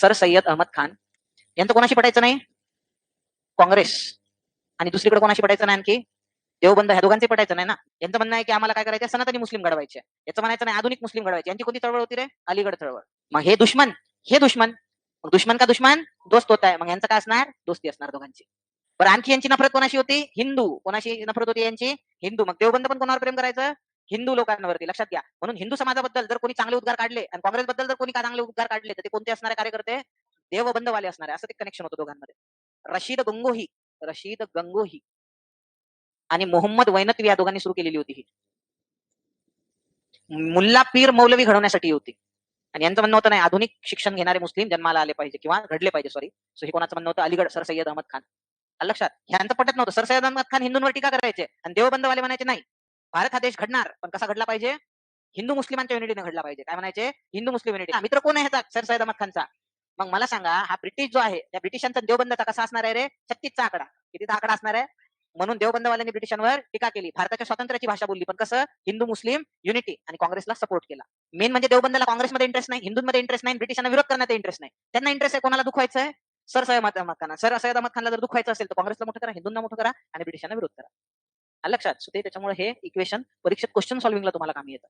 Sir Syed Ahmad Khan. यांचं कोणाशी पटायचं नाही? काँग्रेस. आणि दुसरीकडे कोणाशी पटायचं नाही आणखी? देवबंद ह्या दोघांचे पटायचं नाही ना? यांचं म्हणणं आहे की आम्हाला काय करायचं सनातनी मुस्लिम घडवायचे. याचं म्हणायचं नाही आधुनिक मुस्लिम घडवायचे. यांची कोणती चळवळ होती रे? अलीगड चळवळ. मग हे दुश्मन हे दुश्मन. मग दुश्मन का दुश्मन? दोस्त होत आहे. मग यांचं काय असणार? दोस्ती असणार दोघांची. बरं आणखी यांची नफरत कोणाशी होती? हिंदू. कोणाशी नफरत होती यांची? हिंदू. मग देवबंद पण कोणावर प्रेम करायचं? हिंदू लोकांवरती लक्षात घ्या. म्हणून हिंदू समाजाबद्दल जर कोणी चांगले उद्गार काढले आणि काँग्रेसबद्दल जर कोणी चांगले उद्गार काढले तर ते कोणते असणारे कार्यकर्ते? देवबंधवाले असणारे. असं ते कनेक्शन होतं दोघांमध्ये. रशीद गंगोही. रशीद गंगोही. आणि मोहम्मद वैनतवी या दोघांनी सुरू केलेली होती ही. मुल्ला पीर मौलवी घडवण्यासाठी होती. आणि यांचं म्हणणं होतं नाही आधुनिक शिक्षण घेणारे मुस्लिम जन्माला आले पाहिजे किंवा घडले पाहिजे सॉरी सो हे कोणाचं म्हणणं होतं? अलीगड सर सय्यद अहमद खान. लक्षात ह्यांचं पटत नव्हतं. सर सय्यद अहमद खान हिंदूंवर टीका करायचे. आणि देवबंदवाले म्हणायचे नाही भारत हा देश घडणार पण कसा घडला पाहिजे? हिंदू मुस्लिमांच्या युनिटीने घडला पाहिजे. काय म्हणायचे? हिंदू मुस्लिम युनिटी मित्र कोण आहे ह्याचा? सर सैद अहमद खानचा. मग मला सांगा हा ब्रिटिश जो आहे त्या ब्रिटिशांचा देवबंदचा कसा असणार आहे रे? छत्तीसचा आकडा. कितीचा आकडा असणार आहे? म्हणून देवबंदवाल्यांनी ब्रिटिशांवर टीका केली. भारताच्या स्वातंत्र्याची भाषा बोलली. पण कसं? हिंदू मुस्लिम युनिटी आणि काँग्रेसला सपोर्ट केला. मेन म्हणजे देवबंदला काँग्रेसमध्ये इंटरेस्ट नाही हिंदूंमध्ये इंटरेस्ट नाही ब्रिटिशांना विरोध करण्यात इंटरेस्ट नाही. त्यांना इंटरेस्ट आहे कोणाला दुखवायचं आहे सर सय्यद अहमद खान. सर सय्यद अहमद खानला जर दुखवायचं असेल तर काँग्रेसला मोठं करा हिंदूंना मोठं करा आणि ब्रिटिशांना विरोध करा. लक्षात? सो ते त्याच्यामुळे हे इक्वेशन परीक्षेत क्वेश्चन सॉल्व्हिंगला तुम्हाला कामी येतं.